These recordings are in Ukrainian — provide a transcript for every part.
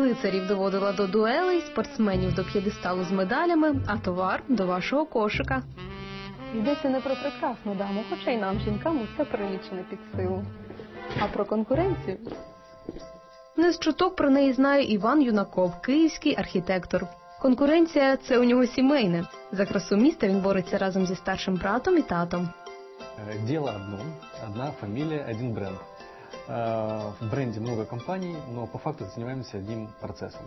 лицарів доводила до дуелей, спортсменів до п'єдесталу з медалями, а товар до вашого кошика. Йдеться не про прекрасну даму, хоча й нам, жінкам, усе перелічене під силу. А про конкуренцію. Не з чуток про неї знає Іван Юнаков, київський архітектор. Конкуренція це у нього сімейне. За красу міста він бореться разом зі старшим братом і татом. Дело одно, одна фамилия, один бренд. Э, В бренде много компаний, но по факту занимаемся одним процессом.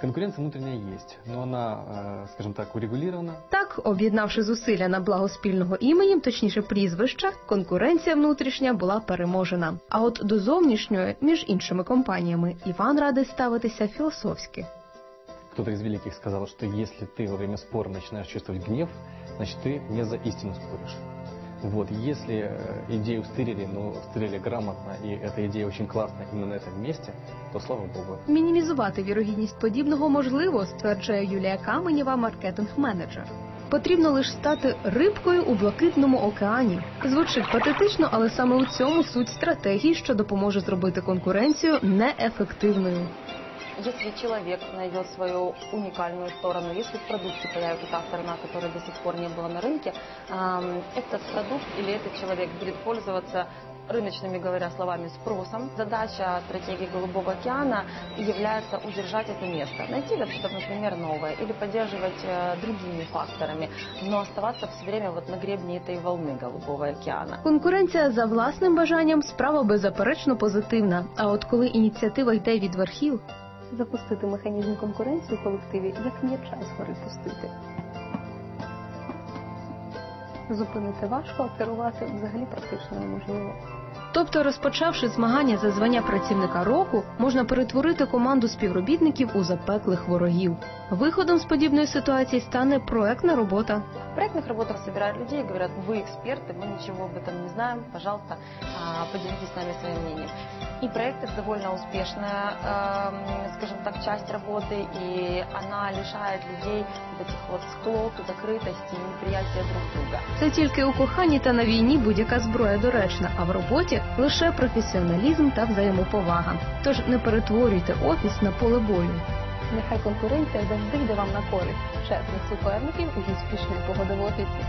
Конкуренция внутренняя есть, но она, э, скажем так, урегулирована. Так, об'єднавши зусилля на благо спільного імені, точніше прізвища, конкуренція внутрішня була переможена. А от до зовнішньої, між іншими компаніями, Іван радить ставитися філософськи. Кто-то из великих сказал, что если ты во время спора начинаешь чувствовать гнев, значит ты не за истину споришь. Вот, если э, идею стырили, но стырили грамотно, и эта идея очень классная именно на этом месте, то слава богу. Мінімізувати вірогідність подібного можливо, стверджує Юлія Каменєва, маркетинг-менеджер. Потрібно лише стати рибкою у блакитному океані. Звучить патетично, але саме у цьому суть стратегії, що допоможе зробити конкуренцію неефективною. Если человек найдет свою уникальную сторону, если в продукте появится та сторона, которая до сих пор не была на рынке, ам, этот продукт или этот человек будет пользоваться рыночными, говоря словами, спросом. Задача стратегии Голубого океана является удержать это место. Найти да, что-то, например, новое или поддерживать э, другими факторами, но оставаться все время вот на гребне этой волны Голубого океана. Конкуренція за власним бажанням справа беззаперечно позитивна. А от коли ініціатива йде від верхів, запустити механізм конкуренції у колективі, як м'яча з гори пустити. Зупинити важко, а керувати взагалі практично неможливо. Тобто, розпочавши змагання за звання працівника року, можна перетворити команду співробітників у запеклих ворогів. Виходом з подібної ситуації стане проектна робота. В проектных работах собирают людей и говорят, вы эксперты, мы ничего об этом не знаем, пожалуйста, а, поделитесь с нами своим мнением. И проект это довольно успешная, эм, скажем так, часть работы, и она лишает людей вот этих вот склок, закрытости и неприятия друг друга. Це тільки у коханні та на війні будь-яка зброя доречна, а в роботі лише професіоналізм та взаємоповага. Тож не перетворюйте офіс на поле бою. Нехай конкуренція завжди йде вам на користь. Чесних суперників і успішної погоди в офісі.